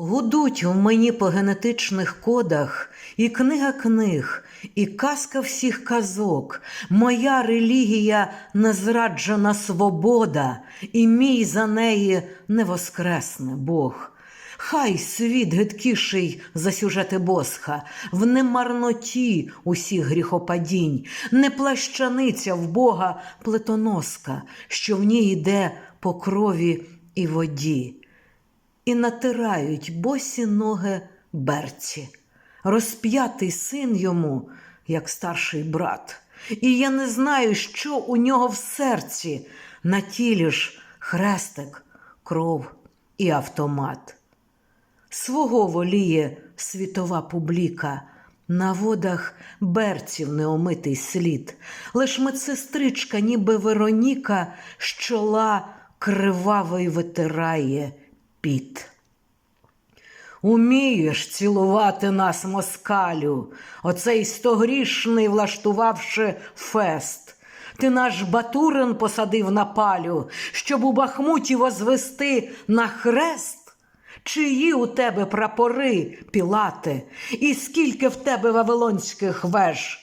Гудуть в мені по генетичних кодах і книга книг, і казка всіх казок, моя релігія незраджена свобода, і мій за неї не воскресне Бог. Хай світ гидкіший за сюжети Босха, в немарноті усіх гріхопадінь, не плащаниця в Бога плетоноска, що в ній йде по крові і воді і натирають босі ноги берці. Розп'ятий син йому, як старший брат. І я не знаю, що у нього в серці, на тілі ж хрестик, кров і автомат. Свого воліє світова публіка, на водах берців неомитий слід, лиш медсестричка, ніби Вероніка, з чола кривавий витирає піт. Умієш цілувати нас, москалю, оцей стогрішний, влаштувавши фест. Ти наш Батурин посадив на палю, щоб у Бахмуті возвести на хрест? Чиї у тебе прапори, Пілате, і скільки в тебе вавилонських веж?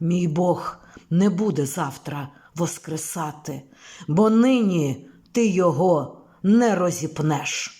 Мій Бог не буде завтра воскресати, бо нині ти його не розіпнеш.